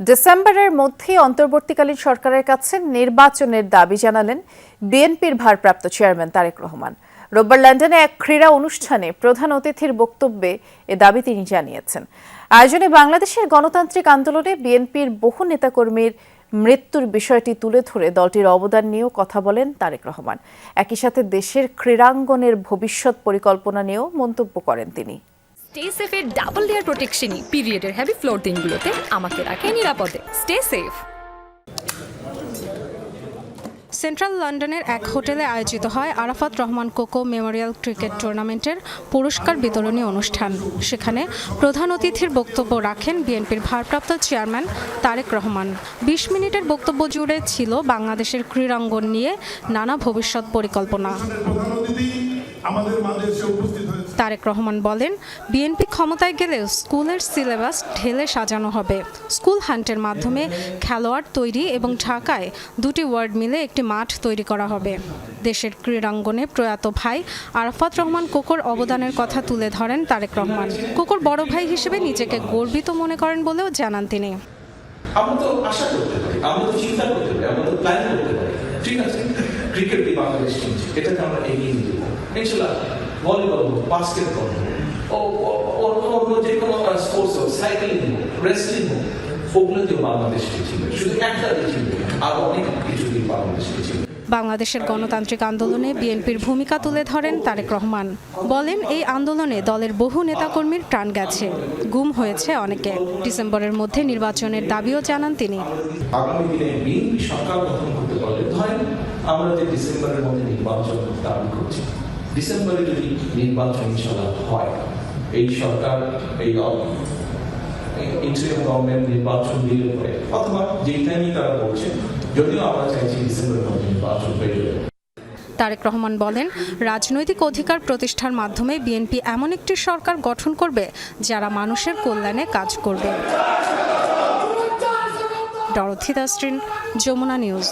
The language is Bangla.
ডিসেম্বরের মধ্যে অন্তর্বর্তীকালীন সরকারের কাছে নির্বাচনের দাবি জানালেন বিএনপির ভারপ্রাপ্ত চেয়ারম্যান তারেক রহমান। রোববার লন্ডনে এক ক্রীড়া অনুষ্ঠানে প্রধান অতিথির বক্তব্যে এ দাবি তিনি জানিয়েছেন। আয়োজনে বাংলাদেশের গণতান্ত্রিক আন্দোলনে বিএনপির বহু নেতাকর্মীর মৃত্যুর বিষয়টি তুলে ধরে দলটির অবদান নিয়েও কথা বলেন তারেক রহমান। একই সাথে দেশের ক্রীড়াঙ্গনের ভবিষ্যৎ পরিকল্পনা নিয়েও মন্তব্য করেন তিনি। স্টে সেফের ডাবল লেয়ার প্রোটেকশনই পিরিয়ডের হেভি ফ্লোর দিনগুলোতে আমাকে রাখে নিরাপদে। স্টে সেফ সেন্ট্রাল লন্ডনের এক হোটেলে আয়োজিত হয় আরাফাত রহমান কোকো মেমোরিয়াল ক্রিকেট টুর্নামেন্টের পুরস্কার বিতরণী অনুষ্ঠান। সেখানে প্রধান অতিথির বক্তব্য রাখেন বিএনপির ভারপ্রাপ্ত চেয়ারম্যান তারেক রহমান। বিশ মিনিটের বক্তব্য জুড়ে ছিল বাংলাদেশের ক্রীড়াঙ্গন নিয়ে নানা ভবিষ্যৎ পরিকল্পনা। তারেক রহমান বলেন, বিএনপি ক্ষমতায় গেলে স্কুলের সিলেবাস ঢেলে সাজানো হবে। স্কুল হান্টের মাধ্যমে খেলোয়াড় তৈরি এবং ঢাকায় দুটি ওয়ার্ড মিলে একটি মাঠ তৈরি করা হবে। দেশের ক্রীড়াঙ্গনে প্রয়াত ভাই আরাফাত রহমান কোকর অবদানের কথা তুলে ধরেন তারেক রহমান। কোকর বড় ভাই হিসেবে নিজেকে গর্বিত মনে করেন বলেও জানান তিনি। আমরা তো আশা করতে পারি, আমরা তো চিন্তা করতে পারি, আমরা তো প্ল্যান করতে পারি। ঠিক আছে? বাংলাদেশ এটাকে আমরা এগিয়ে নিয়ে ইনশাল্লাহ ভলিবল হোক বাস্কেটবল হোক অন্য যে কোনো স্পোর্টস হোক সাইকেলিং হোক রেসলিং হোক ওগুলো শুধু একটা দিয়ে আর অনেক কিছু দিয়ে বাংলাদেশকে বাংলাদেশের গণতান্ত্রিক আন্দোলনে বিএনপির ভূমিকা তুলে ধরেন তারেক রহমান। বলেন, এই আন্দোলনে দলের বহু নেতাকর্মীর প্রাণ গেছে। গুম হয়েছে অনেকে। ডিসেম্বরের মধ্যে নির্বাচনের দাবিও জানান তিনি। আমরা যে ডিসেম্বরের মধ্যে নির্বাচন দাবি করছি, ডিসেম্বরে যদি নির্বাচন ইনশাল্লাহ হয়, এই সরকার, এই ইন্টারিয়াম গভর্নমেন্ট নির্বাচন পরে, অথবা যেই তারা বলছে যদিও আমরা চাইছি হয়ে যাবে তারেক রহমান বলেন, রাজনৈতিক অধিকার প্রতিষ্ঠার মাধ্যমে বিএনপি এমন একটি সরকার গঠন করবে যারা মানুষের কল্যাণে কাজ করবে। ডরথি দাস্ট্রিন যমুনা নিউজ।